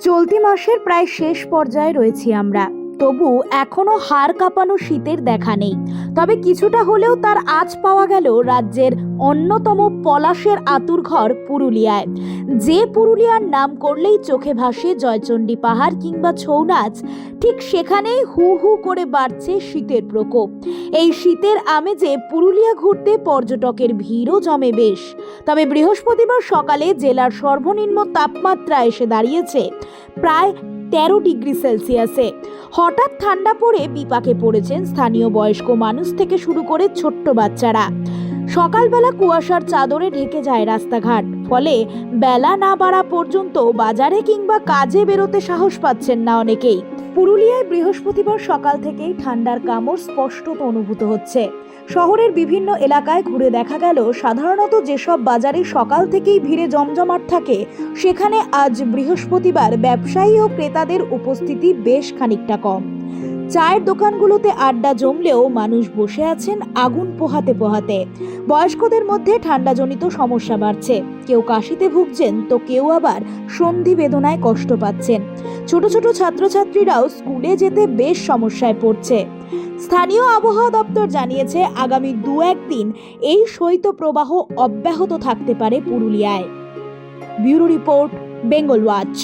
চলতি মাসের প্রায় শেষ পর্যায়ে রয়েছি আমরা। তবু এখনও হাড় কাঁপানো শীতের দেখা নেই। তবে কিছুটা হলেও তার আজ পাওয়া গেল রাজ্যের অন্যতম পলাশের আতুরঘর পুরুলিয়ায়। যে পুরুলিয়ার নাম করলেই চোখে ভাসে জয়চণ্ডী পাহাড় কিংবা ছৌ নাচ, ঠিক সেখানেই হু হু করে বাড়ছে শীতের প্রকোপ। এই শীতের আমেজে পুরুলিয়া ঘুরতে পর্যটকের ভিড়ও জমে বেশ। তবে বৃহস্পতিবার সকালে জেলার সর্বনিম্ন তাপমাত্রা এসে দাঁড়িয়েছে প্রায় তেরো ডিগ্রি সেলসিয়াসে। হঠাৎ ঠান্ডা পড়ে বিপাকে পড়েছেন স্থানীয় বয়স্ক মানুষ থেকে শুরু করে ছোট্ট বাচ্চারা। সকালবেলা কুয়াশার চাদরে ঢেকে যায় রাস্তাঘাট, ফলে বেলা না বাড়া পর্যন্ত বাজারে কিংবা কাজে বেরোতে সাহস পাচ্ছেন না অনেকেই। পুরুলিয়ায় বৃহস্পতিবার সকাল থেকেই ঠান্ডার কামড় স্পষ্টত অনুভূত হচ্ছে। শহরের বিভিন্ন এলাকায় ঘুরে দেখা গেল, সাধারণত যেসব বাজারে সকাল থেকেই ভিড়ে জমজমাট থাকে, সেখানে আজ বৃহস্পতিবার ব্যবসায়ী ও ক্রেতাদের উপস্থিতি বেশ খানিকটা কম। চায়ের দোকানগুলোতে আড্ডা জমলেও মানুষ বসে আছেন আগুন পোহাতে পোহাতে। বয়স্কদের মধ্যে ঠান্ডাজনিত সমস্যা বাড়ছে। কেউ কাশিতে ভুগছেন, তো কেউ আবার সন্ধি বেদনায় কষ্ট পাচ্ছেন। ছোট ছোট ছাত্রছাত্রীরাও স্কুলে যেতে বেশ সমস্যায় পড়ছে। স্থানীয় আবহাওয়া দপ্তর জানিয়েছে, আগামী দু একদিন এই শৈত্যপ্রবাহ অব্যাহত থাকতে পারে পুরুলিয়ায়। Bureau report, Bengal watch.